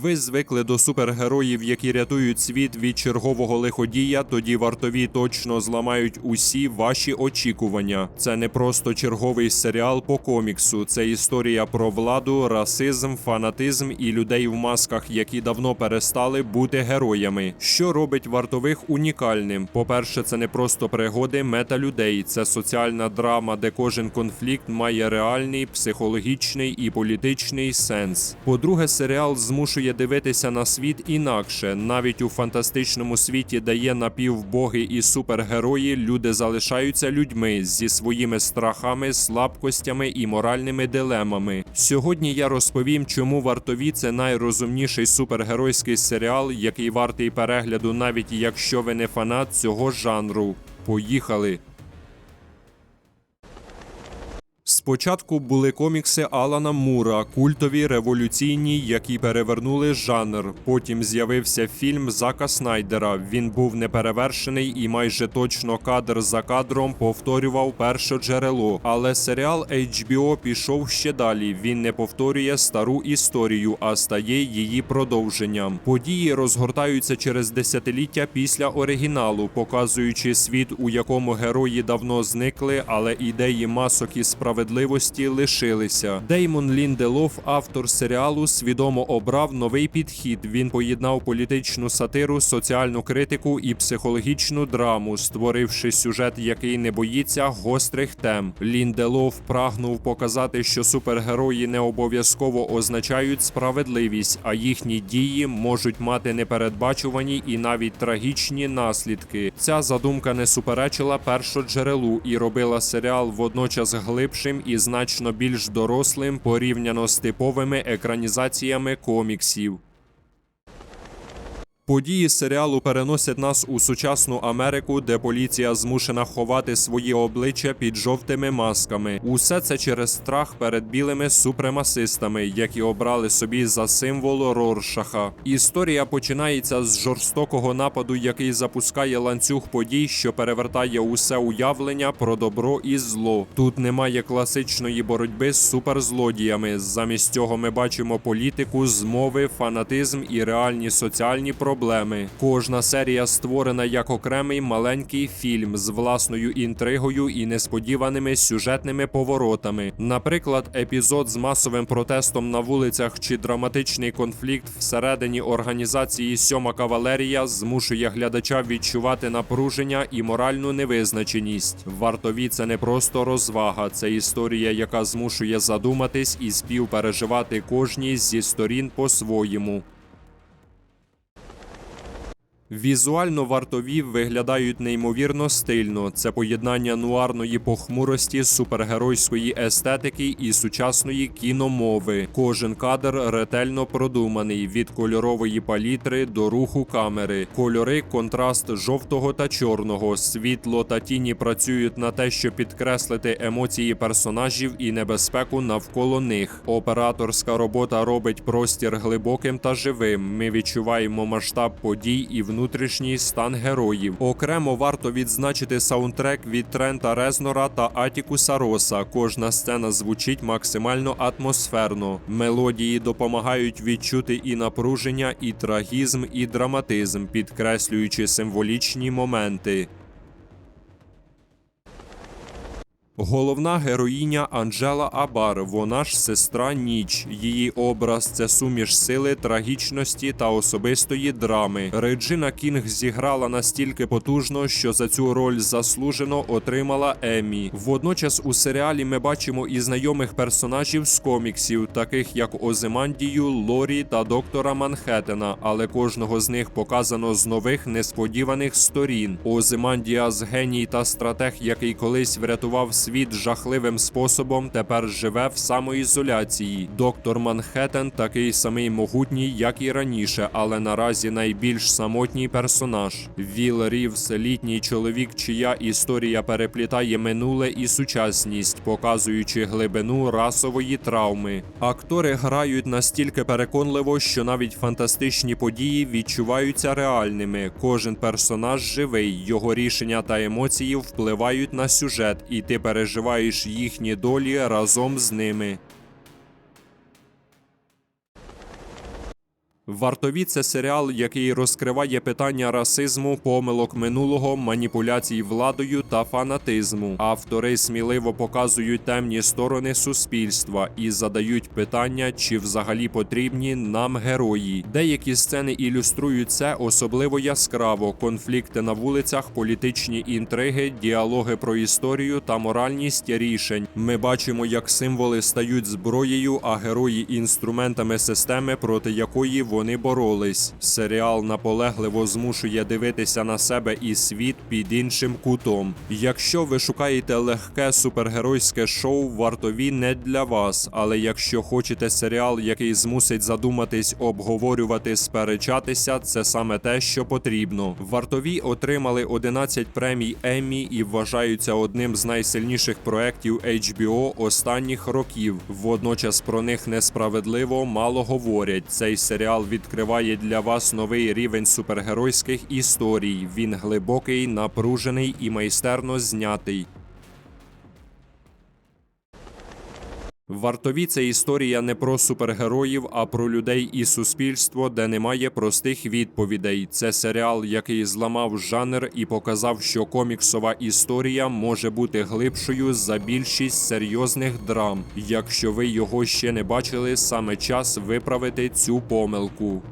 Ви звикли до супергероїв, які рятують світ від чергового лиходія. Тоді вартові точно зламають усі ваші очікування. Це не просто черговий серіал по коміксу. Це історія про владу, расизм, фанатизм і людей в масках, які давно перестали бути героями. Що робить вартових унікальним? По-перше, це не просто пригоди мета-людей, це соціальна драма, де кожен конфлікт має реальний, психологічний і політичний сенс. По-друге, серіал змушує дивитися на світ інакше. Навіть у фантастичному світі, де є напівбоги і супергерої, люди залишаються людьми зі своїми страхами, слабкостями і моральними дилемами. Сьогодні я розповім, чому вартові це найрозумніший супергеройський серіал, який вартий перегляду, навіть якщо ви не фанат цього жанру. Поїхали! Спочатку були комікси Алана Мура, культові революційні, які перевернули жанр. Потім з'явився фільм Зака Снайдера. Він був неперевершений і майже точно кадр за кадром повторював перше джерело. Але серіал HBO пішов ще далі. Він не повторює стару історію, а стає її продовженням. Події розгортаються через десятиліття після оригіналу, показуючи світ, у якому герої давно зникли, але ідеї масок і справедливості лишилися. Деймон Лінделов, автор серіалу, свідомо обрав новий підхід. Він поєднав політичну сатиру, соціальну критику і психологічну драму, створивши сюжет, який не боїться гострих тем. Лінделов прагнув показати, що супергерої не обов'язково означають справедливість, а їхні дії можуть мати непередбачувані і навіть трагічні наслідки. Ця задумка не суперечила першоджерелу і робила серіал водночас глибшим і значно більш дорослим порівняно з типовими екранізаціями коміксів. Події серіалу переносять нас у сучасну Америку, де поліція змушена ховати свої обличчя під жовтими масками. Усе це через страх перед білими супремасистами, які обрали собі за символ Роршаха. Історія починається з жорстокого нападу, який запускає ланцюг подій, що перевертає усе уявлення про добро і зло. Тут немає класичної боротьби з суперзлодіями. Замість цього ми бачимо політику, змови, фанатизм і реальні соціальні проблеми. Кожна серія створена як окремий маленький фільм з власною інтригою і несподіваними сюжетними поворотами. Наприклад, епізод з масовим протестом на вулицях чи драматичний конфлікт всередині організації Сьома кавалерія змушує глядача відчувати напруження і моральну невизначеність. Вартові це не просто розвага, це історія, яка змушує задуматись і співпереживати кожній зі сторін по-своєму. Візуально вартові виглядають неймовірно стильно. Це поєднання нуарної похмурості, супергеройської естетики і сучасної кіномови. Кожен кадр ретельно продуманий від кольорової палітри до руху камери. Кольори, контраст жовтого та чорного, світло та тіні працюють на те, щоб підкреслити емоції персонажів і небезпеку навколо них. Операторська робота робить простір глибоким та живим. Ми відчуваємо масштаб подій і внутрішній стан героїв. Окремо варто відзначити саундтрек від Трента Резнора та Атікуса Роса. Кожна сцена звучить максимально атмосферно. Мелодії допомагають відчути і напруження, і трагізм, і драматизм, підкреслюючи символічні моменти. Головна героїня Анджела Абар, вона ж сестра Ніч. Її образ це суміш сили, трагічності та особистої драми. Реджина Кінг зіграла настільки потужно, що за цю роль заслужено отримала Еммі. Водночас у серіалі ми бачимо і знайомих персонажів з коміксів, таких як Озимандію, Лорі та доктора Манхеттена, але кожного з них показано з нових несподіваних сторін. Озимандіас геній та стратег, який колись врятував світ жахливим способом, тепер живе в самоізоляції. Доктор Манхеттен такий самий могутній, як і раніше, але наразі найбільш самотній персонаж. Віл Рівс, літній чоловік, чия історія переплітає минуле і сучасність, показуючи глибину расової травми. Актори грають настільки переконливо, що навіть фантастичні події відчуваються реальними. Кожен персонаж живий, його рішення та емоції впливають на сюжет, і ти переживаєш їхні долі разом з ними. Вартові це серіал, який розкриває питання расизму, помилок минулого, маніпуляцій владою та фанатизму. Автори сміливо показують темні сторони суспільства і задають питання, чи взагалі потрібні нам герої. Деякі сцени ілюструють це особливо яскраво: конфлікти на вулицях, політичні інтриги, діалоги про історію та моральність рішень. Ми бачимо, як символи стають зброєю, а герої інструментами системи, проти якої вони боролись. Серіал наполегливо змушує дивитися на себе і світ під іншим кутом. Якщо ви шукаєте легке супергеройське шоу, вартові не для вас. Але якщо хочете серіал, який змусить задуматись, обговорювати, сперечатися, це саме те, що потрібно. Вартові отримали 11 премій Еммі і вважаються одним з найсильніших проєктів HBO останніх років. Водночас про них несправедливо мало говорять. Цей серіал відкриває для вас новий рівень супергеройських історій. Він глибокий, напружений і майстерно знятий. Вартові це історія не про супергероїв, а про людей і суспільство, де немає простих відповідей. Це серіал, який зламав жанр і показав, що коміксова історія може бути глибшою за більшість серйозних драм. Якщо ви його ще не бачили, саме час виправити цю помилку.